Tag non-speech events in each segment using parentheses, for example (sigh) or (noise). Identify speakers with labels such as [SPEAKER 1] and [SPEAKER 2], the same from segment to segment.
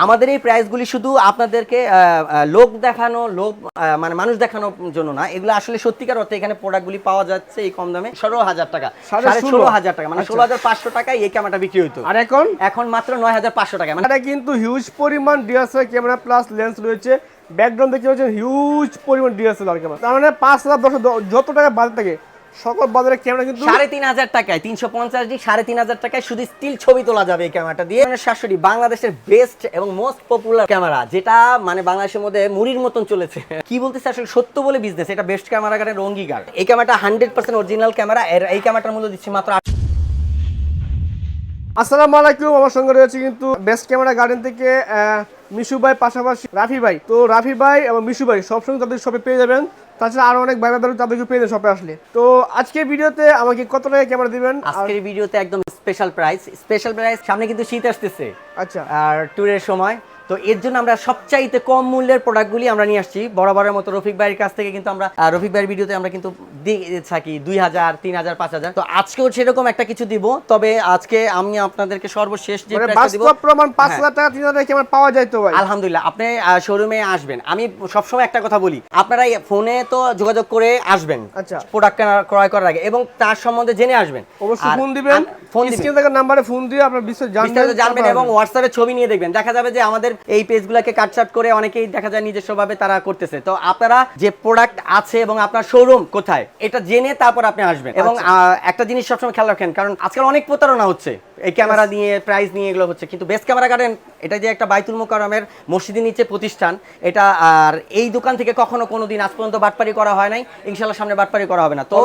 [SPEAKER 1] আমাদের এই প্রাইসগুলি শুধু আপনাদেরকে লোক দেখানো লোক মানে মানুষ দেখানোর জন্য না এগুলো আসলে সত্যিকার অর্থে এখানে প্রোডাক্টগুলি পাওয়া যাচ্ছে এই কম দামে ষোলো হাজার টাকা
[SPEAKER 2] সাড়ে ষোলো?
[SPEAKER 1] হাজার টাকা মানে
[SPEAKER 2] আচ্ছা।
[SPEAKER 1] ষোলো হাজার পাঁচশো টাকায় এই ক্যামেরাটা বিক্রি হতো
[SPEAKER 2] আর এখন
[SPEAKER 1] এখন মাত্র নয় হাজার পাঁচশো টাকা মানে
[SPEAKER 2] এটা কিন্তু হিউজ পরিমাণ ডিএসএলআর ক্যামেরা প্লাস লেন্স রয়েছে ব্যাকগ্রাউন্ড দেখতে পাচ্ছেন হিউজ পরিমাণ ডিএসএল ডিএসএলআর ক্যামেরা তার মানে পাঁচ হাজার দশ যত টাকা বাজে থাকে সকল বাজারে ক্যামেরা কিন্তু
[SPEAKER 1] সাড়ে তিন হাজার টাকায় তিনশো পঞ্চাশ ডি সাড়ে তিন হাজার টাকায় শুধু স্টিল ছবি তোলা যাবে এই ক্যামেরাটা দিয়ে। সাতশোটি বাংলাদেশের বেস্ট এবং মোস্ট পপুলার ক্যামেরা যেটা মানে বাংলাদেশের মধ্যে মুড়ির মতন চলেছে। কি বলতেছে আসলে সত্য বলে বিজনেস এটা বেস্ট ক্যামেরা গার্ডের অঙ্গীকার এই ক্যামেরাটা হান্ড্রেড পার্সেন্ট অরিজিনাল ক্যামেরা এই ক্যামেরাটার মূল্য দিচ্ছি মাত্র
[SPEAKER 2] আসসালামু আলাইকুম আমার সঙ্গে রয়েছে কিন্তু বেস্ট ক্যামেরা গার্ডেন থেকে মিশু ভাই পাশাপাশি রাফি ভাই। তো রাফি ভাই এবং মিশু ভাই সবসময় তাদের শপে পেয়ে যাবেন। তাছাড়া আরও অনেক ভাই তাদেরকে পেয়ে শপে আসলে। তো আজকের ভিডিওতে আমাকে কত টাকা ক্যামেরা দিবেন?
[SPEAKER 1] আজকের ভিডিওতে একদম স্পেশাল প্রাইস স্পেশাল প্রাইস সামনে কিন্তু শীত আসতেছে।
[SPEAKER 2] আচ্ছা।
[SPEAKER 1] আর ট্যুরের সময় তো এর জন্য আমরা সবচাইতে কম মূল্যের প্রোডাক্টগুলি আমরা নিয়ে আসছি। বরাবরের মতো রফিক ভাইয়ের কাছ থেকে কিন্তু আমরা রফিক ভাইয়ের ভিডিওতে আমরা কিন্তু দিয়ে থাকি দুই হাজার তিন হাজার পাঁচ হাজার। তো আজকেও সেরকম একটা কিছু দিব তবে আজকে আমি আপনাদেরকে সর্বশেষ যে
[SPEAKER 2] মানে প্রমাণ পাঁচ
[SPEAKER 1] হ্যাঁ।
[SPEAKER 2] হাজার টাকা তিন হাজার ক্যামেরা পাওয়া যায় তো ভাই?
[SPEAKER 1] আলহামদুলিল্লাহ আপনি শোরুমে আসবেন। আমি সবসময় একটা কথা বলি আপনারা ফোনে তো যোগাযোগ করে আসবেন
[SPEAKER 2] আচ্ছা।
[SPEAKER 1] প্রোডাক্ট ক্রয় করার আগে এবং তার সম্বন্ধে জেনে আসবেন।
[SPEAKER 2] অবশ্যই ফোন দিবেন
[SPEAKER 1] ফোন
[SPEAKER 2] স্ক্রিন থাকা নাম্বারে ফোন দিয়ে আপনার বিস্তারিত জানবেন
[SPEAKER 1] এবং হোয়াটসঅ্যাপে ছবি নিয়ে দেখবেন। দেখা যাবে যে আমাদের এই পেজগুলোকে কাটছাট করে অনেকেই দেখা যায় নিজস্বভাবে তারা করতেছে। তো আপনারা যে প্রোডাক্ট আছে এবং আপনার শোরুম কোথায় এটা জেনে তারপর আপনি আসবেন। এবং
[SPEAKER 2] আচ্ছা।
[SPEAKER 1] একটা জিনিস সবসময় খেয়াল রাখেন কারণ আজকাল অনেক প্রতারণা হচ্ছে। এই ক্যামেরা নিয়ে প্রাইস নিয়ে এগুলো হচ্ছে। কিন্তু বেস্ট ক্যামেরা গার্ডেন এটা যে একটা বাইতুল মোকারমের মসজিদের নিচে প্রতিষ্ঠান এটা আর এই দোকান থেকে কখনো কোনো দিন আজ পর্যন্ত বাটপারি করা হয় নাই। ইনশাল্লাহ সামনে বাটপারি করা হবে না। তো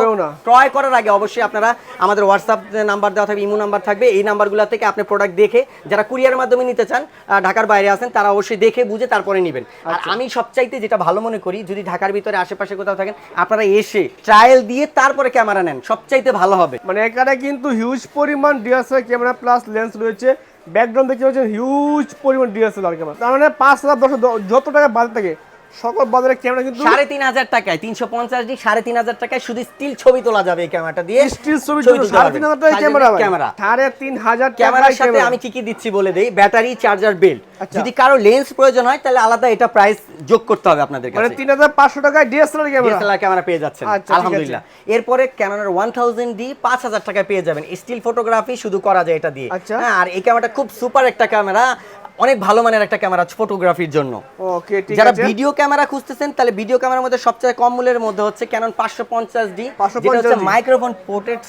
[SPEAKER 1] ক্রয় করার আগে অবশ্যই আপনারা আমাদের হোয়াটসঅ্যাপ নাম্বার দেওয়া থাকবে ইমো নাম্বার থাকবে। এই নাম্বারগুলো থেকে আপনি প্রোডাক্ট দেখে যারা কুরিয়ারের মাধ্যমে নিতে চান ঢাকার বাইরে আছেন তারা অবশ্যই দেখে বুঝে তারপরে নেবেন। আর আমি সবচাইতে যেটা ভালো মনে করি যদি ঢাকার ভিতরে আশেপাশে কোথাও থাকেন আপনারা এসে ট্রায়াল দিয়ে তারপরে ক্যামেরা নেন। সবচাইতে ভালো হবে।
[SPEAKER 2] মানে এখানে কিন্তু হিউজ পরিমাণ ডিএসএলআর ক্যামেরা প্লাস লেন্স রয়েছে। ব্যাকগ্রাউন্ড দেখতে পাচ্ছেন হিউজ পরিমাণ ডিএসএলআর ক্যামেরা তার মানে পাঁচ হাজার দশ যত টাকা বাজে থাকে সকল বাজারে ক্যামেরা কিন্তু
[SPEAKER 1] সাড়ে তিন হাজার টাকায় তিনশো পঞ্চাশ ডি সাড়ে তিন হাজার টাকায় শুধু স্টিল ছবি তোলা যাবে এই ক্যামেরাটা দিয়ে।
[SPEAKER 2] স্টিল ছবি সাড়ে। তিন হাজার টাকা ক্যামেরা।
[SPEAKER 1] ক্যামেরা
[SPEAKER 2] সাড়ে তিন হাজার
[SPEAKER 1] ক্যামেরার সাথে আমি কি কি দিচ্ছি বলে দেই? Battery charger belt. যদি কারও লেন্স প্রয়োজন হয় তাহলে আলাদা এটা প্রাইস যোগ করতে হবে আপনাদের
[SPEAKER 2] মানে
[SPEAKER 1] কাছে।
[SPEAKER 2] তিন হাজার পাঁচশো টাকায় ডিএসএলআর ক্যামেরা।
[SPEAKER 1] ডিএসএলআর ক্যামেরা পেয়ে যাচ্ছেন।
[SPEAKER 2] আচ্ছা।
[SPEAKER 1] আলহামদুলিল্লাহ। এরপরে ক্যানোনের ওয়ান থাউজেন্ড ডি পাঁচ হাজার টাকায় পেয়ে যাবেন। স্টিল ফটোগ্রাফি শুধু করা যায় এটা দিয়ে।
[SPEAKER 2] আচ্ছা।
[SPEAKER 1] হ্যাঁ আর এই ক্যামেরাটা খুব সুপার একটা ক্যামেরা। অনেক ভালো মানের একটা ক্যামেরা ফটোগ্রাফির জন্য।
[SPEAKER 2] ওকে ঠিক
[SPEAKER 1] যারা ভিডিও ক্যামেরা খুঁজতেছেন তাহলে ভিডিও ক্যামেরার মধ্যে সবচেয়ে কম মূল্যের মধ্যে হচ্ছে পঞ্চাশ ডি যেটা হচ্ছে microphone ported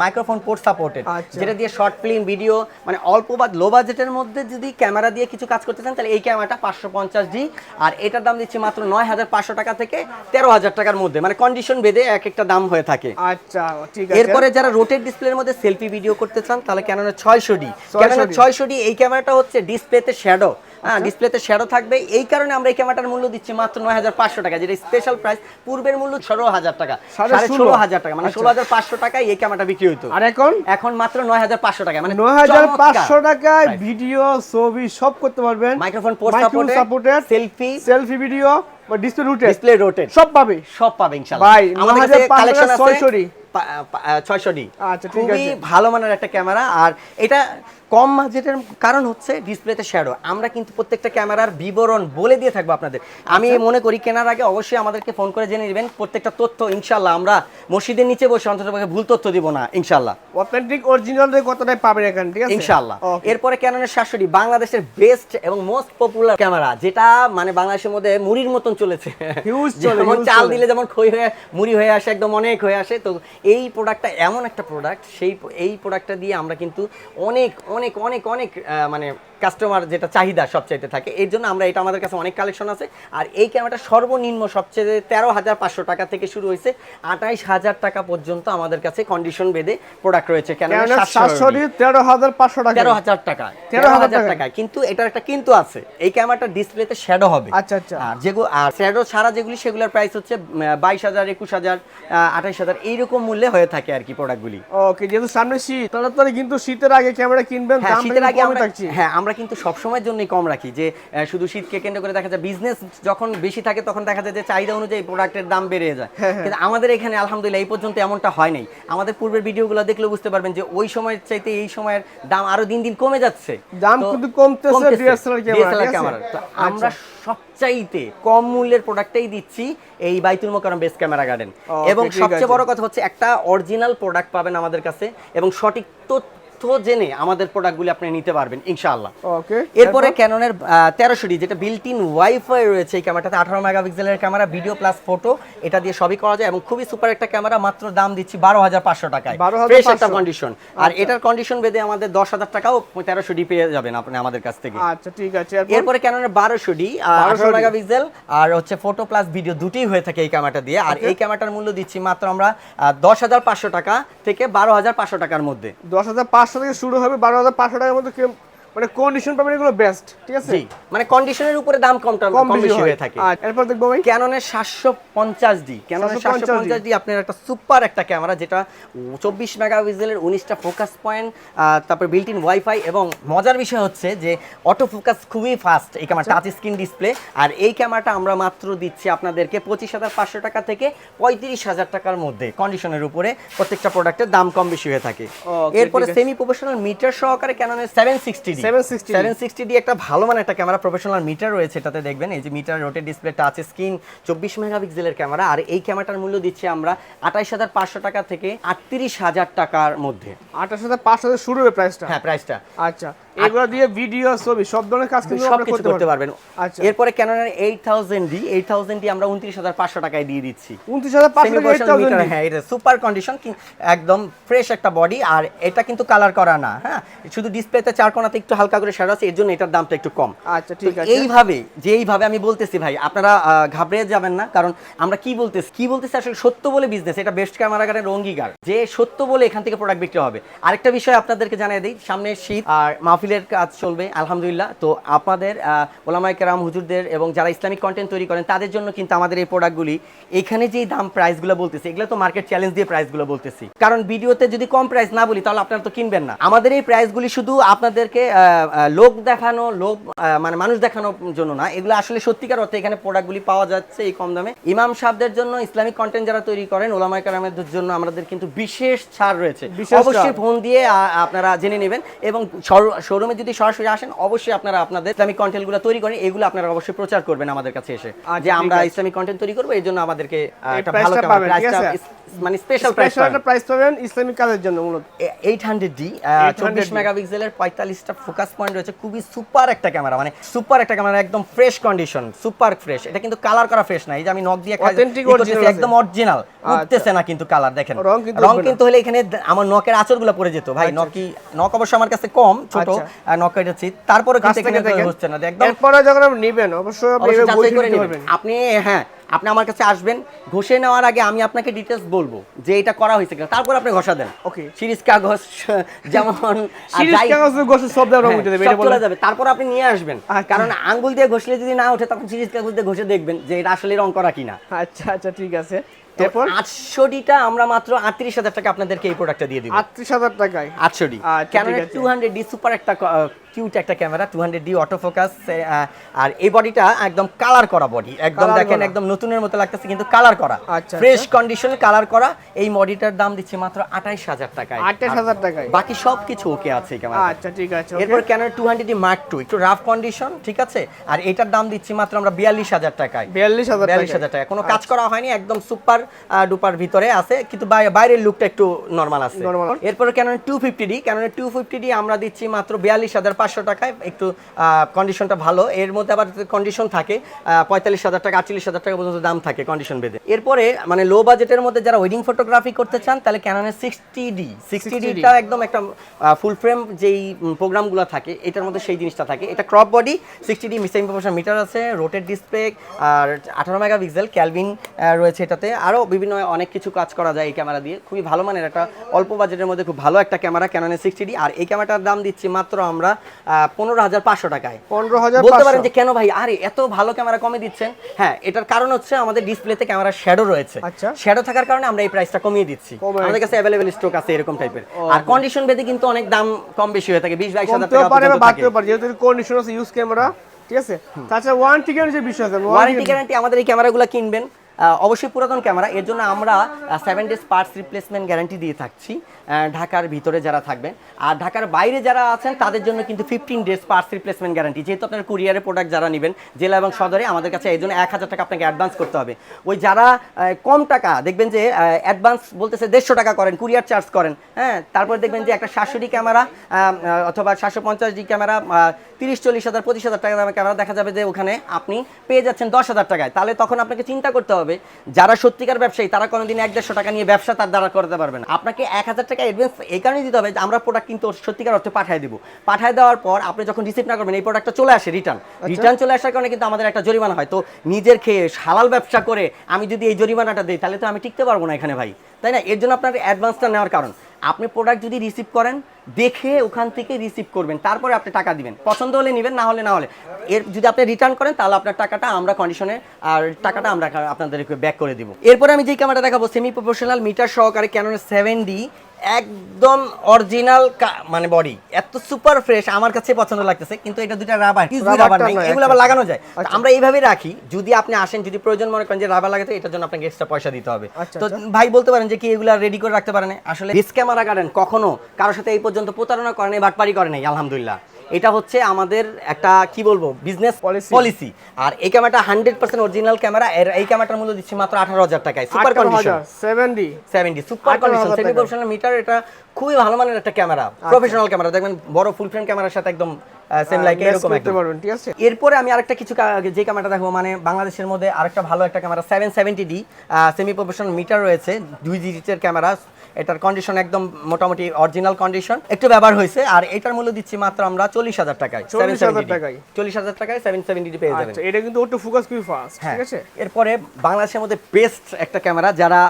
[SPEAKER 1] microphone port supported. যেটা দিয়ে শর্ট ফিল্ম ভিডিও মানে অল্প বা লো বাজেটের মধ্যে যদি ক্যামেরা দিয়ে কিছু কাজ করতে চান তাহলে এই ক্যামেরাটা পাঁচশো পঞ্চাশ ডি আর এটার দাম দিচ্ছি মাত্র নয় হাজার পাঁচশো টাকা থেকে তেরো হাজার টাকার মধ্যে মানে কন্ডিশন বেঁধে এক একটা দাম হয়ে থাকে।
[SPEAKER 2] আচ্ছা ঠিক আছে।
[SPEAKER 1] এরপরে যারা রোটেট ডিসপ্লের মধ্যে সেলফি ভিডিও করতে চান তাহলে ডি
[SPEAKER 2] 600D
[SPEAKER 1] ক্যাননের ছয়শো ডি এই ক্যামেরাটা হচ্ছে ডিসপ্লেতে শ্যাডো হ্যাঁ
[SPEAKER 2] আচ্ছা।
[SPEAKER 1] ডিসপ্লেতে শ্যাডো থাকবে। এই কারণে আমরা এই ক্যামেরাটার মূল্য দিচ্ছি মাত্র নয় হাজার পাঁচশো টাকা যেটা স্পেশাল প্রাইস পূর্বের মূল্য ষোলো হাজার টাকা
[SPEAKER 2] সাড়ে ষোলো।
[SPEAKER 1] হাজার টাকা মানে
[SPEAKER 2] আচ্ছা।
[SPEAKER 1] ষোলো হাজার পাঁচশো টাকায় এই ক্যামেরাটা বিক্রি হতো
[SPEAKER 2] আর এখন?
[SPEAKER 1] এখন মাত্র নয় হাজার পাঁচশো টাকা মানে
[SPEAKER 2] নয় হাজার পাঁচশো টাকায় ভিডিও ছবি সব করতে পারবেন।
[SPEAKER 1] Microphone port supported selfie
[SPEAKER 2] selfie video display রুটে
[SPEAKER 1] ডিসপ্লে রোটেট
[SPEAKER 2] সব পাবে।
[SPEAKER 1] সব পাবে ইনশাআল্লাহ
[SPEAKER 2] ভাই,
[SPEAKER 1] আমাদের কালেকশন আছে।
[SPEAKER 2] 600 ডি।
[SPEAKER 1] ছয়শো ডি।
[SPEAKER 2] আচ্ছা,
[SPEAKER 1] খুবই ভালো মানের একটা ক্যামেরা আর এটা কম বাজেটের কারণ হচ্ছে ডিসপ্লেতে শ্যাডো আমরা কিন্তু প্রত্যেকটা ক্যামেরার বিবরণ বলে দিয়ে থাকব আপনাদের। আমি
[SPEAKER 2] আচ্ছা।
[SPEAKER 1] মনে করি কেনার আগে অবশ্যই আমাদেরকে ফোন করে জেনে নেবেন। প্রত্যেকটা তথ্য ইনশাল্লাহ আমরা মসজিদের নিচে বসে অন্তত ভুল তথ্য দিব না ইনশাল্লাহ
[SPEAKER 2] অথেন্টিক অরিজিনাল কতটাই পাবেন এখানে ঠিক আছে?
[SPEAKER 1] ইনশাআল্লাহ।
[SPEAKER 2] Okay.
[SPEAKER 1] এরপরে ক্যাননের সাতশোটি বাংলাদেশের বেস্ট এবং মোস্ট পপুলার ক্যামেরা যেটা মানে বাংলাদেশের মধ্যে মুড়ির মতন চলেছে।
[SPEAKER 2] চাল
[SPEAKER 1] দিলে যেমন খই হয়ে মুড়ি হয়ে আসে একদম অনেক হয়ে আসে তো এই প্রোডাক্টটা এমন একটা প্রোডাক্ট সেই, এই প্রোডাক্টটা দিয়ে আমরা কিন্তু অনেক অনেক অনেক অনেক মানে কাস্টমার যেটা চাহিদা সবচাইতে থাকে এর জন্য আমরা এটা আমাদের কাছে অনেক কালেকশন আছে। আর এই ক্যামেরাটা সর্বনিম্ন সবচেয়ে তেরো হাজার পাঁচশো টাকা থেকে শুরু হয়েছে আঠাইশ হাজার টাকা পর্যন্ত আমাদের কাছে কন্ডিশন বেঁধে প্রোডাক্ট রয়েছে।
[SPEAKER 2] কেন তেরো হাজার পাঁচশো টাকা।
[SPEAKER 1] তেরো হাজার টাকা
[SPEAKER 2] তেরো হাজার টাকা।
[SPEAKER 1] কিন্তু এটার একটা কিন্তু আছে এই ক্যামেরাটা ডিসপ্লেতে শ্যাডো হবে।
[SPEAKER 2] আচ্ছা, আচ্ছা।
[SPEAKER 1] আর যেগুলো আর শ্যাডো ছাড়া যেগুলি সেগুলোর প্রাইস হচ্ছে বাইশ হাজার একুশ হাজার আঠাইশ হাজার এইরকম মূল্যে হয়ে থাকে আর কি প্রোডাক্টগুলি
[SPEAKER 2] ওকে যেহেতু সামনে শীত তাড়াতাড়ি কিন্তু শীতের আগে ক্যামেরা কিনবেন
[SPEAKER 1] হ্যাঁ শীতের আগে আমরা হ্যাঁ আমরা আমরা কিন্তু সবসময়ের জন্যই কম রাখি যে শুধু শীতকে কেন্দ্র করে দেখা যায় বিজনেস যখন বেশি থাকে তখন দেখা যায় যে চাহিদা অনুযায়ী প্রোডাক্টের দাম বেড়ে যায়।
[SPEAKER 2] হ্যাঁ, হ্যাঁ।
[SPEAKER 1] কিন্তু আমাদের এখানে আলহামদুলিল্লাহ এই পর্যন্ত এমনটা হয় নাই। আমাদের পূর্বের ভিডিওগুলো দেখলেও বুঝতে পারবেন যে ওই সময়ের চাইতে এই সময়ের দাম আরও দিন দিন কমে যাচ্ছে।
[SPEAKER 2] দাম কিন্তু কমতেছে ক্যামেরা।
[SPEAKER 1] তো আমরা
[SPEAKER 2] আচ্ছা।
[SPEAKER 1] সবচাইতে কম মূল্যের প্রোডাক্টটাই দিচ্ছি এই বাইতুল মোকারম বেস ক্যামেরা গার্ডেন এবং সবচেয়ে বড় কথা হচ্ছে একটা অরিজিনাল প্রোডাক্ট পাবেন আমাদের কাছে এবং সঠিক তথ্য জেনে আমাদের প্রোডাক্টগুলি আপনি নিতে পারবেন ইনশাআল্লাহ।
[SPEAKER 2] ওকে
[SPEAKER 1] এরপরে ক্যাননের তেরোশো ডি যেটা বিল্ট ইন ওয়াইফাই রয়েছে এই ক্যামেরাটাতে আঠারো মেগাপিক্সেলের ক্যামেরা ভিডিও প্লাস ফটো এটা দিয়ে সবই করা যায় এবং খুবই সুপার একটা ক্যামেরা মাত্র দাম দিচ্ছি বারো হাজার পাঁচশো টাকায়।
[SPEAKER 2] 12,500
[SPEAKER 1] ফ্রেশ একটা কন্ডিশন আর এটার কন্ডিশন বেঁধে আমাদের দশ হাজার টাকাও তেরোশো ডি পেয়ে যাবেন আপনি আমাদের কাছ থেকে।
[SPEAKER 2] আচ্ছা ঠিক আছে এরপর?
[SPEAKER 1] ক্যাননের বারোশো ডি
[SPEAKER 2] 1200
[SPEAKER 1] আঠারো মেগাপিক্সেল আর হচ্ছে ফটো প্লাস ভিডিও দুটোই হয়ে থাকে এই ক্যামেরাটা দিয়ে। আর এই ক্যামেরাটার মূল্য দিচ্ছি মাত্র আমরা দশ হাজার পাঁচশো টাকা থেকে বারো হাজার পাঁচশো টাকার মধ্যে।
[SPEAKER 2] দশ হাজার পাঁচশো থেকে শুরু হবে বারো হাজার পাঁচশো টাকার মধ্যে কেউ- মানে কন্ডিশন পাবেন এগুলো বেস্ট ঠিক আছে?
[SPEAKER 1] মানে কন্ডিশনের উপরে দাম
[SPEAKER 2] কম
[SPEAKER 1] কম
[SPEAKER 2] বেশি হয়ে।
[SPEAKER 1] থাকে।
[SPEAKER 2] আর এরপর দেখব ভাই?
[SPEAKER 1] ক্যাননের সাতশো পঞ্চাশ ডি। ক্যাননের
[SPEAKER 2] 750
[SPEAKER 1] সাতশো পঞ্চাশ ডি। আপনার একটা সুপার একটা ক্যামেরা যেটা চব্বিশ মেগাপিক্সেলের উনিশটা ফোকাস পয়েন্ট তারপর বিল্ট ইন ওয়াইফাই এবং মজার বিষয় হচ্ছে যে অটো ফোকাস খুবই ফাস্ট এই ক্যামেরা টাচ স্ক্রিন ডিসপ্লে আর এই ক্যামেরাটা আমরা মাত্র দিচ্ছি আপনাদেরকে পঁচিশ হাজার পাঁচশো টাকা থেকে পঁয়ত্রিশ হাজার টাকার মধ্যে কন্ডিশনের উপরে প্রত্যেকটা প্রোডাক্টের দাম কম বেশি হয়ে থাকে। এরপরে সেমি প্রফেশনাল মিটার সহকারে ক্যাননের seven sixty
[SPEAKER 2] 760D
[SPEAKER 1] seven sixty D একটা ভালো মানে একটা ক্যামেরা প্রফেশনাল মিটার রয়েছে এটাতে দেখবেন। এই যে meter rotate display touch screen চব্বিশ মেগাপিক্সেলের ক্যামেরা আর এই ক্যামেরাটার মূল্য দিচ্ছি আমরা আঠাইশ হাজার পাঁচশো টাকা থেকে আটত্রিশ হাজার টাকার মধ্যে।
[SPEAKER 2] আঠাশ হাজার পাঁচশো থেকে শুরু হবে প্রাইসটা
[SPEAKER 1] হ্যাঁ প্রাইসটা
[SPEAKER 2] আচ্ছা। এগুলো দিয়ে ভিডিও ছবি সব ধরনের কাজ কিন্তু
[SPEAKER 1] সব কিছু করতে পারবেন।
[SPEAKER 2] আচ্ছা।
[SPEAKER 1] এরপরে ডি ডি আমরা উনত্রিশ হাজার পাঁচশো টাকায় দিয়ে দিচ্ছি।
[SPEAKER 2] উনত্রিশ হাজার পাঁচশো
[SPEAKER 1] Semi
[SPEAKER 2] থেকে এইট
[SPEAKER 1] professional meter, হ্যাঁ এটা সুপার কন্ডিশন একদম ফ্রেশ একটা বডি আর এটা কিন্তু কালার করা না হ্যাঁ? শুধু ডিসপ্লেতে চার কোণাতে একটু হালকা করে শ্যাডো আছে এর জন্য এটার দামটা একটু কম।
[SPEAKER 2] আচ্ছা ঠিক আছে।
[SPEAKER 1] এইভাবে যে এইভাবে আমি বলতেছি ভাই আপনারা ঘাবড়ে যাবেন না কারণ আমরা কি বলতেছি কি বলতেছি আসলে সত্য বলে বিজনেস এটা বেস্ট ক্যামেরাগারের অঙ্গীকার যে সত্য বলে এখান থেকে প্রোডাক্ট বিক্রি হবে। আরেকটা বিষয় আপনাদেরকে জানিয়ে দিই সামনে শীত আর মাহফিলের কাজ চলবে আলহামদুলিল্লাহ। তো আপনাদের ওলামাই কেরাম হুজুরদের এবং যারা ইসলামিক কন্টেন্ট তৈরি করেন তাদের জন্য কিন্তু আমাদের এই প্রোডাক্টগুলি এখানে যেই দাম প্রাইসগুলো বলতেছি এগুলো তো মার্কেট চ্যালেঞ্জ দিয়ে প্রাইসগুলো বলতেছি। কারণ ভিডিওতে যদি কম প্রাইস না বলি তাহলে আপনারা তো কিনবেন না। আমাদের এই প্রাইসগুলি শুধু আপনাদেরকে লোক দেখানো লোক মানে মানুষ দেখানোর জন্য না এগুলো আসলে সত্যিকার অর্থে এখানে প্রোডাক্টগুলি পাওয়া যাচ্ছে এই কম দামে। ইমাম সাহেবদের জন্য ইসলামিক কন্টেন্ট যারা তৈরি করেন ওলামাই কারামের জন্য আমাদের কিন্তু বিশেষ ছাড় রয়েছে। অবশ্যই ফোন দিয়ে আপনারা জেনে নেবেন এবং শোরুমে যদি সরাসরি আসেন অবশ্যই আপনারা আপনাদের ইসলামিক কন্টেন্টগুলো তৈরি করেন এগুলো আপনারা অবশ্যই প্রচার করবেন আমাদের কাছে এসে।
[SPEAKER 2] আচ্ছা,
[SPEAKER 1] যে আমরা ইসলামিক কন্টেন্ট তৈরি করব এই জন্য আমাদেরকে একটা ভালো মানে স্পেশাল প্রাইস
[SPEAKER 2] একটা প্রাইস পাবেন ইসলামিক কাজের জন্য মূলত।
[SPEAKER 1] এইট হান্ড্রেড ডি
[SPEAKER 2] 800D
[SPEAKER 1] চব্বিশ মেগাপিক্সেলের পঁয়তাল্লিশটা ফোকাস পয়েন্ট রয়েছে খুবই সুপার একটা ক্যামেরা মানে সুপার একটা ক্যামেরা একদম ফ্রেশ কন্ডিশন সুপার ফ্রেশ এটা কিন্তু কালার করা ফ্রেশ না এই যে আমি নক দিয়ে
[SPEAKER 2] original আছে।
[SPEAKER 1] একদম অরিজিনাল উঠতেছে না কিন্তু কালার দেখেন।
[SPEAKER 2] রং কিন্তু
[SPEAKER 1] হলে এখানে আমার নকের আঁচড়গুলো পড়ে যেত। ভাই
[SPEAKER 2] আচ্ছা,
[SPEAKER 1] নকি নক অবশ্য আমার কাছে কম ছোট।
[SPEAKER 2] আচ্ছা।
[SPEAKER 1] নক যাচ্ছি। তারপরে কিন্তু এখানে হচ্ছে না। একদম
[SPEAKER 2] এরপরে যখন আপনি নেবেন অবশ্যই আপনি নিতে পারবেন
[SPEAKER 1] আপনি হ্যাঁ আপনি আমার কাছে আসবেন ঘষে নেওয়ার আগে আমি আপনাকে ডিটেলস বলব যে এটা করা হয়েছে কিনা। তারপর আপনি ঘষা দেন।
[SPEAKER 2] Okay.
[SPEAKER 1] সিরিজ কাগজ (laughs) যেমন (laughs)
[SPEAKER 2] সিরিজ
[SPEAKER 1] যাই-
[SPEAKER 2] কাগজ ঘষে সব
[SPEAKER 1] হ্যাঁ,
[SPEAKER 2] উঠে দেবে এটা
[SPEAKER 1] চলে যাবে। তারপর আপনি নিয়ে আসবেন।
[SPEAKER 2] আচ্ছা।
[SPEAKER 1] কারণ আঙ্গুল দিয়ে ঘষলে যদি না ওঠে তখন সিরিজ কাগজ দিয়ে ঘষে দেখবেন যে এটা আসলে রং করা কিনা।
[SPEAKER 2] আচ্ছা আচ্ছা ঠিক আছে।
[SPEAKER 1] এরপর? আমরা মাত্র আটত্রিশ হাজার টাকা আপনাদেরকে এই প্রোডাক্টটা দিয়ে দিব।
[SPEAKER 2] আটত্রিশ হাজার টাকায়?
[SPEAKER 1] আটশো ডি ক্যানোনের
[SPEAKER 2] ঠিক আছে।
[SPEAKER 1] টু হান্ড্রেড ডি সুপার একটা কিউট একটা camera two hundred D auto focus আর এই বডিটা একদম কালার করা বডি একদম দেখেন। একদম নতুনের মতো লাগতেছে কিন্তু কালার করা।
[SPEAKER 2] আচ্ছা,
[SPEAKER 1] ফ্রেশ কন্ডিশনে কালার করা। এই মডিটার দাম দিচ্ছে মাত্র আঠাইশ হাজার টাকায়।
[SPEAKER 2] আঠাশ হাজার টাকায়?
[SPEAKER 1] বাকি সব কিছু ওকে আছে
[SPEAKER 2] আচ্ছা ঠিক আছে
[SPEAKER 1] এরপর Canon two hundred mark two একটু রাফ কন্ডিশন ঠিক আছে? আর এটার দাম দিচ্ছি মাত্র আমরা বিয়াল্লিশ হাজার টাকায়।
[SPEAKER 2] বিয়াল্লিশ হাজার
[SPEAKER 1] বিয়াল্লিশ হাজার টাকা কোনো কাজ করা হয়নি একদম সুপার ডুপার ভিতরে আছে কিন্তু বাইরের লুকটা একটু নর্মাল আছে। এরপরে ক্যানন টু ফিফটি ডি ক্যাননের টু ফিফটি ডি আমরা দিচ্ছি মাত্র বিয়াল্লিশ হাজার পাঁচশো টাকায়। একটু কন্ডিশনটা ভালো। এর মধ্যে আবার কন্ডিশন থাকে পঁয়তাল্লিশ হাজার টাকা আটচল্লিশ হাজার টাকা পর্যন্ত দাম থাকে কন্ডিশন বেঁধে এরপরে মানে লো বাজেটের মধ্যে যারা ওয়েডিং ফটোগ্রাফি করতে চান তাহলে ক্যাননের সিক্সটি ডি সিক্সটি ডিটা একদম একটা ফুল ফ্রেম যেই প্রোগ্রামগুলো থাকে এটার মধ্যে সেই জিনিসটা থাকে। এটা ক্রপ বডি সিক্সটি ডি মিসাইম প্রপোশন মিটার আছে রোটেট ডিসপ্লে আর আঠারো মেগাপিক্সেল ক্যালভিন রয়েছে এটাতে। আরও বিভিন্ন অনেক কিছু কাজ করা যায় এই ক্যামেরা দিয়ে। খুবই ভালো মানের একটা অল্প বাজেটের মধ্যে খুব ভালো একটা ক্যামেরা ক্যাননের সিক্সটি ডি আর এই ক্যামেরাটার দাম দিচ্ছি মাত্র আমরা পনেরো হাজার পাঁচশো টাকায়।
[SPEAKER 2] পনেরো হাজার
[SPEAKER 1] বলতে পারেন যে কেন ভাই আরে এত ভালো ক্যামেরা কমে দিচ্ছেন? হ্যাঁ এটার কারণ হচ্ছে আমাদের ডিসপ্লেতে ক্যামেরা শ্যাডো রয়েছে।
[SPEAKER 2] আচ্ছা।
[SPEAKER 1] শ্যাডো থাকার কারণে আমরা এই প্রাইসটা কমিয়ে দিচ্ছি। আমাদের কাছে অ্যাভেলেবেল স্টক আছে এরকম টাইপের আর কন্ডিশন ভেদে কিন্তু অনেক দাম কম বেশি হয়ে থাকে বিশ বাইশ হাজার টাকা
[SPEAKER 2] যেহেতু কন্ডিশন আছে ইউজ ক্যামেরা ঠিক আছে? তাছাড়া ওয়ারেন্টি গ্যারান্টি যে বিষয় আছে
[SPEAKER 1] ওয়ারেন্টি গ্যারান্টি আমাদের এই ক্যামেরাগুলো কিনবেন। অবশ্যই পুরাতন ক্যামেরা এর জন্য আমরা seven days parts replacement guarantee দিয়ে থাকছি। ঢাকার ভিতরে যারা থাকবেন আর ঢাকার বাইরে যারা আছেন তাদের জন্য কিন্তু fifteen days parts replacement guarantee যেহেতু আপনার কুরিয়ারের প্রোডাক্ট যারা নেবেন, জেলা এবং সদরে আমাদের কাছে এই জন্য এক হাজার টাকা আপনাকে অ্যাডভান্স করতে হবে। ওই যারা কম টাকা, দেখবেন যে অ্যাডভান্স বলতেছে দেড়শো টাকা করেন কুরিয়ার চার্জ করেন হ্যাঁ? তারপর দেখবেন যে একটা সাতশো ডি ক্যামেরা অথবা সাতশো পঞ্চাশ ডি ক্যামেরা তিরিশ, চল্লিশ হাজার, পঁচিশ হাজার টাকা দামের ক্যামেরা দেখা যাবে যে ওখানে আপনি পেয়ে যাচ্ছেন দশ হাজার টাকায়। তাহলে তখন আপনাকে চিন্তা করতে হবে, যারা সত্যিকার ব্যবসায়ী, তারা কোনোদিন এক দেড়শো টাকা নিয়ে ব্যবসা তার দ্বারা করতে পারবে না। আপনাকে এক হাজার টাকা অ্যাডভান্স এই কারণে দিতে হবে যে আমরা প্রোডাক্ট কিন্তু সত্যিকার অর্থে পাঠিয়ে দেবো। পাঠিয়ে দেওয়ার পর আপনি যখন রিসিভ না করবেন এই প্রোডাক্টটা চলে আসে রিটার্ন রিটার্ন চলে আসার কারণে কিন্তু আমাদের একটা জরিমানা হয়। তো নিজের খেয়ে হালাল ব্যবসা করে আমি যদি এই জরিমানাটা দিই তাহলে তো আমি টিকতে পারব না এখানে ভাই। তাই না? এর জন্য আপনার অ্যাডভান্সটা নেওয়ার কারণ। আপনি প্রোডাক্ট যদি রিসিভ করেন দেখে ওখান থেকে রিসিভ করবেন তারপরে আপনি টাকা দিবেন। পছন্দ হলে নেবেন না হলে না হলে। এর যদি আপনি রিটার্ন করেন তাহলে আপনার টাকাটা আমরা কন্ডিশনে আর টাকাটা আমরা আপনাদেরকে ব্যাক করে দিব। এরপরে আমি যেই ক্যামেরাটা দেখাবো সেমি প্রফেশনাল মিটার সহকারে ক্যানন সেভেন ডি একদম অরিজিনাল মানে বডি এত সুপার ফ্রেশ আমার কাছে পছন্দ লাগতেছে কিন্তু এটা দুটা রাবার রাবার নাই এগুলো
[SPEAKER 2] আচ্ছা।
[SPEAKER 1] আবার লাগানো যায়। তো আমরা এইভাবে রাখি যদি আপনি আসেন যদি প্রয়োজন মনে করেন যে রাবার লাগাতে এটার জন্য আপনাকে এক্সট্রা পয়সা দিতে হবে।
[SPEAKER 2] আচ্ছা,
[SPEAKER 1] তো
[SPEAKER 2] আচ্ছা।
[SPEAKER 1] ভাই বলতে পারেন যে কি এগুলো রেডি করে রাখতে পারেন? আসলে রিস্ক ক্যামেরা গার্ডেন কখনো কারোর সাথে এই পর্যন্ত প্রতারণা করেনি বাটপারি করেনি আলহামদুলিল্লাহ। এটা হচ্ছে আমাদের একটা কি বলব বিজনেস। পলিসি আর এই ক্যামেরাটা হান্ড্রেড পার্সেন্ট অরিজিনাল ক্যামেরা এর এই ক্যামেরাটার মূল্য দিচ্ছি মাত্র আঠারো হাজার টাকায়। Super condition
[SPEAKER 2] seven D
[SPEAKER 1] seventy super condition semi. Professional meter এটা খুবই ভালো মানের একটা ক্যামেরা। প্রফেশনাল ক্যামেরা দেখবেন বড় ফুল ফ্রেম ক্যামেরার সাথে একদম সেম লাইক এরকম
[SPEAKER 2] করতে পারবেন ঠিক আছে?
[SPEAKER 1] এরপরে আমি আরেকটা কিছু যে ক্যামেরাটা দেখব মানে বাংলাদেশের মধ্যে আরেকটা ভালো একটা camera seven seventy D semi professional meter রয়েছে দুই ডিজিটের ক্যামেরা এটার কন্ডিশন একদম মোটামুটি অরিজিনাল কন্ডিশন একটু ব্যবহার হয়েছে আর এটার মূল্য দিচ্ছি মাত্র আমরা চল্লিশ হাজার টাকায়।
[SPEAKER 2] 40,000 টাকায়।
[SPEAKER 1] চল্লিশ হাজার টাকায় সেভেন সেভেন্টি পেয়ে যাবেন।
[SPEAKER 2] আচ্ছা এটা কিন্তু একটু ফোকাস খুবই ফাস্ট ঠিক আছে?
[SPEAKER 1] এরপরে বাংলাদেশের মধ্যে বেস্ট একটা ক্যামেরা যারা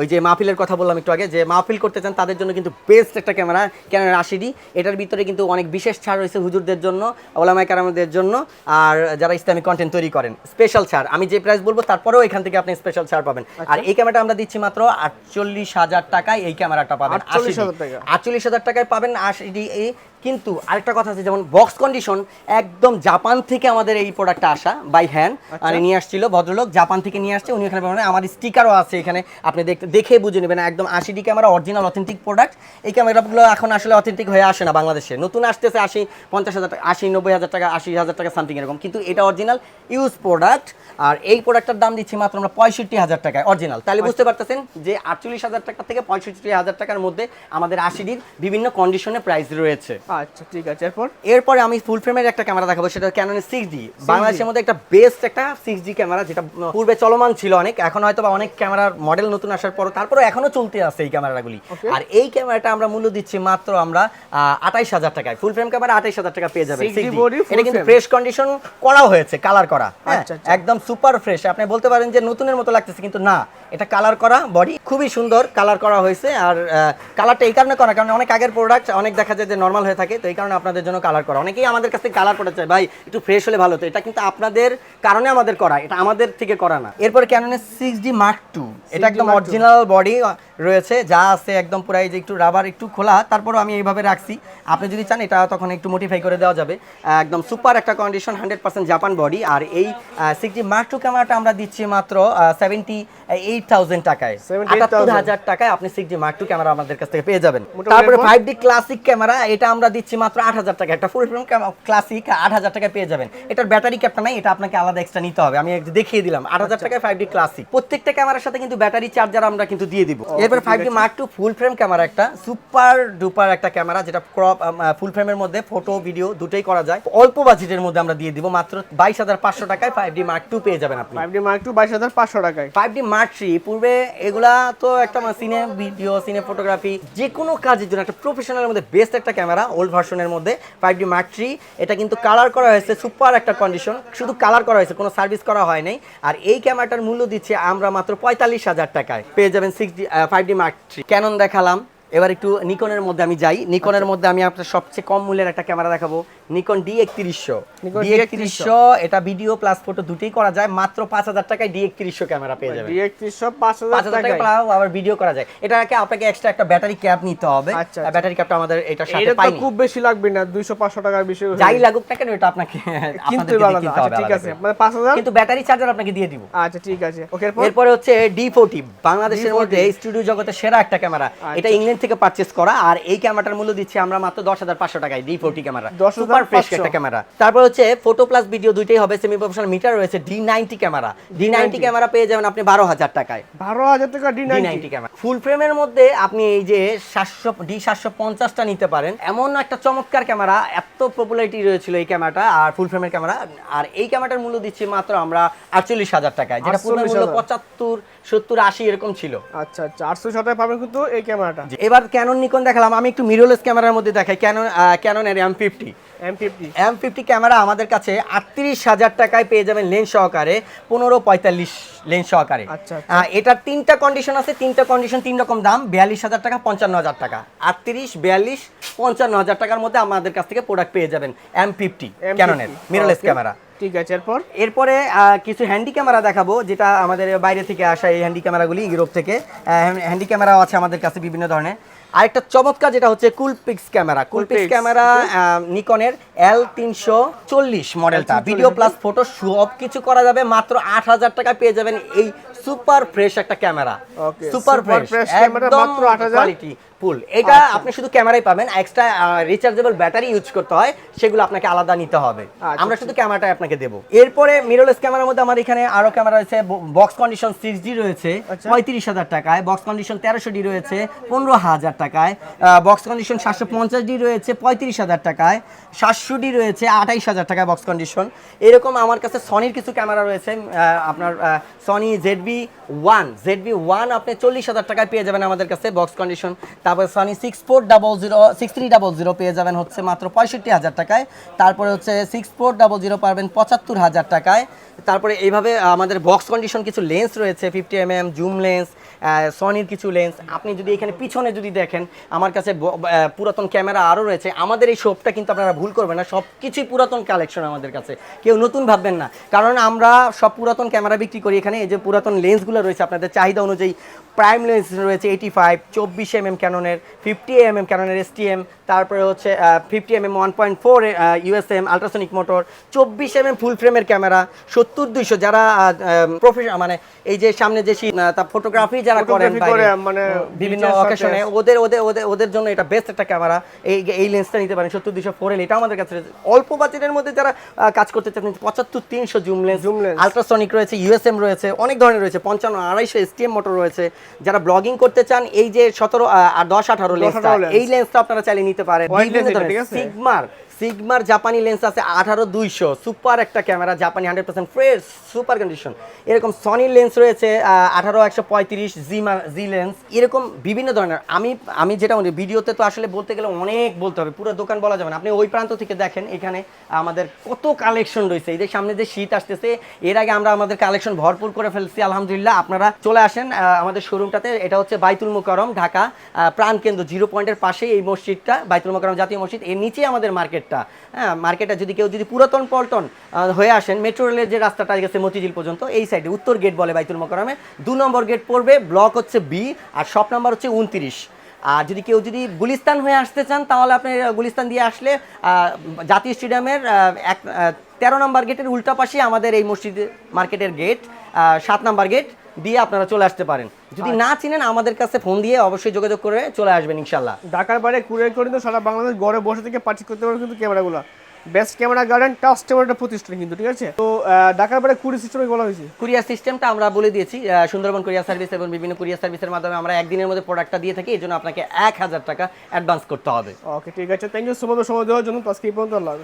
[SPEAKER 1] ওই যে মাহফিলের কথা বললাম একটু আগে যে মাহফিল করতে চান তাদের জন্য কিন্তু বেস্ট একটা ক্যামেরা ক্যামেরা আশিডি এটার ভিতরে কিন্তু অনেক বিশেষ ছাড় রয়েছে হুজুরদের জন্য ওলামাই কারামদের জন্য আর যারা ইসলামিক কন্টেন্ট তৈরি করেন স্পেশাল ছাড়। আমি যে প্রাইস বলব তারপরেও এখান থেকে আপনি স্পেশাল ছাড় পাবেন। আর এই ক্যামেরাটা আমরা দিচ্ছি মাত্র আটচল্লিশ হাজার টাকায় এই ক্যামেরাটা পাবেন
[SPEAKER 2] 48,000 টাকা।
[SPEAKER 1] আটচল্লিশ হাজার টাকায় পাবেন আশিডি এই কিন্তু আরেকটা কথা আছে যেমন বক্স কন্ডিশন একদম জাপান থেকে আমাদের এই প্রোডাক্টটা আসা বাই হ্যান্ড মানে নিয়ে আসছিল ভদ্রলোক জাপান থেকে নিয়ে আসছে উনি এখানে আমার স্টিকারও আছে এখানে আপনি দেখতে দেখে বুঝে নেবেন একদম আশি D camera original authentic product এই ক্যামেরাগুলো এখন আসলে অথেন্টিক হয়ে আসে না বাংলাদেশে। নতুন আসতেছে আশি পঞ্চাশ হাজার টাকা আশি নব্বই হাজার টাকা আশি হাজার টাকা সামথিং এরকম। কিন্তু এটা অরিজিনাল ইউজ প্রোডাক্ট আর এই প্রোডাক্টটার দাম দিচ্ছি মাত্র আমরা পঁয়ষট্টি হাজার টাকায় অরিজিনাল তাহলে বুঝতে পারতেছেন যে আটচল্লিশ হাজার টাকা থেকে পঁয়ষট্টি হাজার টাকার মধ্যে আমাদের আশি ডির বিভিন্ন কন্ডিশনে প্রাইস রয়েছে।
[SPEAKER 2] আচ্ছা ঠিক আছে। এরপর?
[SPEAKER 1] এরপরে আমি ফুল ফ্রেমের একটা ক্যামেরা দেখাবো সেটা ক্যাননের সিক্স ডি বাংলাদেশের মধ্যে একটা বেস্ট একটা সিক্স ডি ক্যামেরা যেটা পূর্বে চলমান ছিল অনেক এখন হয়তো বা অনেক ক্যামেরার মডেল নতুন আসার পর তারপরে এখনও চলতে আছে এই ক্যামেরাগুলি. আর এই ক্যামেরাটা আমরা মূল্য দিচ্ছি মাত্র আমরা আঠাইশ হাজার টাকায়। ফুল ফ্রেম ক্যামেরা আঠাইশ হাজার টাকা পেয়ে যাবেন
[SPEAKER 2] 6D
[SPEAKER 1] 6D
[SPEAKER 2] body, full
[SPEAKER 1] এটা কিন্তু ফ্রেশ কন্ডিশন করা হয়েছে কালার করা। একদম সুপার ফ্রেশ আপনি বলতে পারেন যে নতুনের মতো লাগতেছে কিন্তু না। এটা কালার করা বডি খুবই সুন্দর কালার করা হয়েছে আর কালারটা এই কারণে করা কারণ অনেক আগের প্রোডাক্ট অনেক দেখা যায় যে নর্মাল হয়ে থাকে তো এই কারণে আপনাদের জন্য কালার করা। অনেকেই আমাদের কাছে কালার করা চায় ভাই একটু ফ্রেশ হলে ভালো তো এটা কিন্তু আপনাদের কারণে আমাদের করা এটা আমাদের থেকে করা না। এরপরে কেন সিক্স ডি মার্ক টু এটা একদম অরিজিনাল বডি রয়েছে যা আছে একদম পুরো এই যে একটু রাবার একটু খোলা তারপরও আমি এইভাবে রাখছি। আপনি যদি চান এটা তখন একটু মোটিফাই করে দেওয়া যাবে। একদম সুপার একটা condition hundred percent Japan body আর এই সিক্স ডি মার্ক টু ক্যামেরাটা আমরা দিচ্ছি মাত্র সেভেন্টি এই 78000 টাকায়।
[SPEAKER 2] 78000
[SPEAKER 1] টাকায় আপনি 6G Mark II ক্যামেরা আমাদের কাছ থেকে পেয়ে যাবেন। তারপরে 5D ক্লাসিক ক্যামেরা এটা আমরা দিচ্ছি মাত্র 8000 টাকা একটা ফুল ফ্রেম ক্লাসিক 8000 টাকায় পেয়ে যাবেন। এটার ব্যাটারি ক্যাপটা নাই এটা আপনাকে আলাদা এক্সট্রা নিতে হবে। আমি দেখিয়ে দিলাম। 8000 টাকায় 5D ক্লাসিক প্রত্যেকটা ক্যামেরার সাথে কিন্তু ব্যাটারি চার্জার আমরা কিন্তু দিয়ে দিব। এরপর 5D Mark II full frame camera একটা সুপার ডুপার একটা ক্যামেরা যেটা ক্রপ ফুল ফ্রেমের মধ্যে ফটো ভিডিও দুটোই করা যায়। অল্প বাজেটের মধ্যে আমরা দিয়ে দিব মাত্র 22500 টাকায় 5D Mark II পেয়ে যাবেন আপনি।
[SPEAKER 2] 5D Mark II 22500 টাকায়।
[SPEAKER 1] 5D Mark III থ্রি পূর্বে এগুলা তো একটা সিনে ভিডিও সিনে ফটোগ্রাফি যে কোনো কাজের জন্য, একটা প্রফেশনালের মধ্যে বেস্ট একটা ক্যামেরা ওল্ড ভার্সনের মধ্যে ফাইভ ডি মার্ক থ্রি এটা কিন্তু কালার করা হয়েছে সুপার একটা কন্ডিশন শুধু কালার করা হয়েছে, কোনো সার্ভিস করা হয় নাই। আর এই ক্যামেরাটার মূল্য দিচ্ছি আমরা মাত্র পঁয়তাল্লিশ হাজার টাকায়। পেয়ে যাবেন six D five D mark three Canon দেখালাম। এবার একটু নিকনের মধ্যে আমি যাই। নিকনের মধ্যে আমি আপনার সবচেয়ে কম মূল্যের একটা ক্যামেরা দেখাবো। নিকন ডি একত্রিশশো। ডি একত্রিশশো এটা ভিডিও প্লাস ফটো দুটোই করা যায় মাত্র পাঁচ হাজার টাকায় ডি একত্রিশশো ক্যামেরা পেয়ে যাবেন।
[SPEAKER 2] ডিএক্টিশশো পাঁচ
[SPEAKER 1] পাঁচ
[SPEAKER 2] হাজার
[SPEAKER 1] টাকা আবার ভিডিও করা যায়। এটাকে আপনাকে এক্সট্রা একটা ব্যাটারি ক্যাপ নিতে হবে।
[SPEAKER 2] আচ্ছা, আচ্ছা।
[SPEAKER 1] ব্যাটারি ক্যাপটা আমাদের সাথে
[SPEAKER 2] এটা তো
[SPEAKER 1] পাইনি।
[SPEAKER 2] খুব বেশি লাগবে না দুইশো পাঁচশো টাকার বেশি
[SPEAKER 1] যাই লাগুক না কেন এটা আপনাকে (laughs)
[SPEAKER 2] কিন্তু আচ্ছা, ঠিক আছে। মানে পাঁচ হাজার?
[SPEAKER 1] কিন্তু ব্যাটারি চার্জার আপনাকে দিয়ে দিব।
[SPEAKER 2] আচ্ছা ঠিক আছে। ওকে এরপরে?
[SPEAKER 1] হচ্ছে ডি ফোর্টি বাংলাদেশের মধ্যে স্টুডিও জগতে সেরা একটা ক্যামেরা
[SPEAKER 2] আচ্ছা।
[SPEAKER 1] এটা ইংল্যান্ড থেকে পারচেস করা। আর এই ক্যামেরাটার মূল্য দিচ্ছি আমরা মাত্র দশ হাজার পাঁচশো টাকায় D forty camera
[SPEAKER 2] 10,500
[SPEAKER 1] super fresh একটা ক্যামেরা। তারপর হচ্ছে ফটো প্লাস ভিডিও দুইটাই হবে সেমি প্রফেশনাল মিটার রয়েছে D ninety camera. D ninety camera পেয়ে যাবেন আপনি বারো হাজার টাকায়।
[SPEAKER 2] বারো হাজার টাকা ডি নাইনটি
[SPEAKER 1] ক্যামেরা। ফুল ফ্রেমের মধ্যে আপনি এই যে সাতশো ডি সাতশো পঞ্চাশটা নিতে পারেন। এমন একটা চমৎকার ক্যামেরা এত পপুলারিটি রয়েছিল এই ক্যামেরাটা আর ফুল ফ্রেমের ক্যামেরা। আর এই ক্যামেরাটার মূল্য দিচ্ছি মাত্র আমরা আটচল্লিশ হাজার টাকায় যেটা মূল্য পঁচাত্তর সত্তর আশি এরকম ছিল।
[SPEAKER 2] আচ্ছা আচ্ছা আটশো টাকায় পাবেন কিন্তু এই ক্যামেরাটা।
[SPEAKER 1] এবার ক্যানন নিকন দেখালাম আমি একটু মিররলেস ক্যামেরার মধ্যে দেখাই। Canon ক্যাননের M fifty
[SPEAKER 2] M fifty
[SPEAKER 1] camera আমাদের কাছে আটত্রিশ হাজার টাকায় পেয়ে যাবেন লেন্স সহকারে পনেরো পঁয়তাল্লিশ লেন্স সহকারে।
[SPEAKER 2] আচ্ছা, আচ্ছা।
[SPEAKER 1] এটার তিনটা কন্ডিশন আছে তিনটা কন্ডিশন তিন রকম দাম বিয়াল্লিশ হাজার টাকা পঞ্চান্ন হাজার টাকা। আটত্রিশ বিয়াল্লিশ পঞ্চান্ন হাজার টাকার মধ্যে আমাদের কাছ থেকে প্রোডাক্ট পেয়ে যাবেন এম ফিফটি ক্যাননের মিররলেস ক্যামেরা
[SPEAKER 2] ঠিক আছে এরপর?
[SPEAKER 1] এরপরে কিছু হ্যান্ডি ক্যামেরা দেখাবো যেটা আমাদের বাইরে থেকে আসা এই হ্যান্ডি ক্যামেরাগুলি ইউরোপ থেকে। হ্যান্ডি ক্যামেরাও আছে আমাদের কাছে বিভিন্ন ধরনের। আরেকটা চমৎকার যেটা হচ্ছে কুলপিক্স ক্যামেরা। কুলপিক্স ক্যামেরা নিকনের এল তিনশো চল্লিশ মডেলটা। ভিডিও প্লাস ফটো সব কিছু করা যাবে মাত্র আট হাজার টাকা পেয়ে যাবেন এই সুপার ফ্রেশ একটা ক্যামেরা। সুপার ফ্রেশ একদম কোয়ালিটি ফুল এটা
[SPEAKER 2] আচ্ছা।
[SPEAKER 1] আপনি শুধু ক্যামেরাই পাবেন এক্সট্রা রিচার্জেবল ব্যাটারি ইউজ করতে হয় সেগুলো আপনাকে আলাদা নিতে হবে।
[SPEAKER 2] আচ্ছা,
[SPEAKER 1] আমরা শুধু ক্যামেরাটাই আপনাকে দেবো। এরপরে মিররলেস ক্যামেরার মধ্যে আমার এখানে আরও ক্যামেরা রয়েছে বক্স কন্ডিশন সিক্স ডি রয়েছে
[SPEAKER 2] আচ্ছা।
[SPEAKER 1] পঁয়ত্রিশ হাজার টাকায়। বক্স কন্ডিশন তেরোশো ডি রয়েছে পনেরো হাজার টাকায়। বক্স কন্ডিশন সাতশো পঞ্চাশ ডি রয়েছে পঁয়ত্রিশ হাজার টাকায়। সাতশো ডি রয়েছে, আঠাইশ হাজার টাকায় বক্স কন্ডিশন এরকম আমার কাছে সনির কিছু ক্যামেরা রয়েছে আপনার Sony ZV one ZV one আপনি চল্লিশ হাজার টাকায় পেয়ে যাবেন আমাদের কাছে বক্স কন্ডিশন তারপর Sony six four double zero six three double zero পেয়ে যাবেন হচ্ছে মাত্র পঁয়ষট্টি হাজার টাকায়। তারপরে হচ্ছে সিক্স ফোর ডাবল জিরো পারবেন পঁচাত্তর হাজার টাকায়। তারপরে এইভাবে আমাদের বক্স কন্ডিশন কিছু লেন্স রয়েছে fifty M M zoom lens সনির কিছু লেন্স আপনি যদি এখানে পিছনে যদি দেখেন, আমার কাছে পুরাতন ক্যামেরা আরও রয়েছে। আমাদের এই শপটা কিন্তু আপনারা ভুল করবেন না সব কিছুই পুরাতন কালেকশন আমাদের কাছে। কেউ নতুন ভাববেন না। কারণ আমরা সব পুরাতন ক্যামেরা বিক্রি করি এখানে, এই যে পুরাতন লেন্সগুলো রয়েছে আপনাদের চাহিদা অনুযায়ী প্রাইম লেন্স রয়েছে এইটি ফাইভ চব্বিশ এম এম ক্যাননের ফিফটি এম এম ক্যাননের এস তারপরে হচ্ছে fifty M M one point four USM ultrasonic motor চব্বিশ এম এম ফুল ফ্রেমের ক্যামেরা সত্তর, দুইশো, যারা প্রফেশন মানে এই যে সামনে যে ফটোগ্রাফি যারা করেন
[SPEAKER 2] মানে
[SPEAKER 1] বিভিন্ন অকেশনে ওদের ওদের ওদের ওদের জন্য এটা বেস্ট একটা ক্যামেরা এই এই লেন্সটা নিতে পারেন সত্তর দুশো ফোর এটা আমাদের কাছে অল্প বাজেটের মধ্যে যারা কাজ করতে চাচ্ছেন পঁচাত্তর তিনশো zoom lens
[SPEAKER 2] Zoom lens।
[SPEAKER 1] Ultrasonic রয়েছে ইউএসএম রয়েছে অনেক ধরনের রয়েছে পঞ্চান্ন আড়াইশো এসটিএম মোটর রয়েছে যারা ব্লগিং করতে চান এই যে সতেরো আর দশ আঠারো লেন্সটা
[SPEAKER 2] 18 lens।
[SPEAKER 1] এই লেন্সটা আপনারা চাইলে নিতে পারেন? সিগমার সিগমার জাপানি লেন্স আছে আঠারো দুইশো। সুপার একটা ক্যামেরা জাপানি hundred percent fresh super condition এরকম সনি লেন্স রয়েছে আঠারো একশো পঁয়ত্রিশ জি জি লেন্স এরকম বিভিন্ন ধরনের। আমি আমি যেটা বলি, ভিডিওতে তো আসলে বলতে গেলে অনেক বলতে হবে। পুরো দোকান বলা যাবে না। আপনি ওই প্রান্ত থেকে দেখেন, এখানে আমাদের কত কালেকশন রয়েছে। যে সামনে যে শীত আসতেছে, এর আগে আমরা আমাদের কালেকশন ভরপুর করে ফেলছি, আলহামদুলিল্লাহ। আপনারা চলে আসেন আমাদের শোরুমটাতে এটা হচ্ছে বাইতুল মোকারম ঢাকা প্রাণকেন্দ্র জিরো পয়েন্টের পাশেই এই মসজিদটা, বাইতুল মোকারম জাতীয় মসজিদ। এর নিচেই আমাদের মার্কেটটা। হ্যাঁ মার্কেটটা যদি কেউ যদি পুরাতন পল্টন হয়ে আসেন মেট্রো রেলের যে রাস্তাটা গেছে মতিঝিল পর্যন্ত, এই সাইডে উত্তর গেট বলে বাইতুল মোকারমে দু নম্বর গেট পড়বে ব্লক হচ্ছে বি আর শপ নাম্বার হচ্ছে উনত্রিশ। আর যদি কেউ যদি গুলিস্তান হয়ে আসতে চান, তাহলে আপনি গুলিস্তান দিয়ে আসলে জাতীয় স্টেডিয়ামের এক তেরো নম্বর গেটের উল্টা পাশে আমাদের এই মসজিদ মার্কেটের গেট সাত নম্বর গেট দিয়ে আপনারা চলে আসতে পারেন। যদি না চিনেন আমাদের কাছে ফোন দিয়ে অবশ্যই যোগাযোগ করে চলে আসবেন ইনশাল্লাহ
[SPEAKER 2] ঢাকার বাইরে কুরিয়ার করে কিন্তু সারা বাংলাদেশ ঘরে বসে থেকে পার্চেস করতে পারবে কিন্তু ক্যামেরাগুলো। বেস্ট ক্যামেরা গার্ডেন টাচ ক্যামেরাটা প্রতিষ্ঠান কিন্তু ঠিক আছে? তো ঢাকার বাইরে কুরিয়ার সিস্টেমে বলা হয়েছে।
[SPEAKER 1] কুরিয়ার সিস্টেমটা আমরা বলে দিয়েছি সুন্দরবন কুরিয়ার সার্ভিস এবং বিভিন্ন কুরিয়ার সার্ভিসের মাধ্যমে আমরা একদিনের মধ্যে প্রোডাক্টটা দিয়ে থাকি এই জন্য আপনাকে এক হাজার টাকা অ্যাডভান্স করতে হবে।
[SPEAKER 2] ওকে ঠিক আছে। থ্যাংক ইউ সো মাচ সময় দেওয়ার জন্য। তো আজকে এই পর্যন্ত আল্লাহ।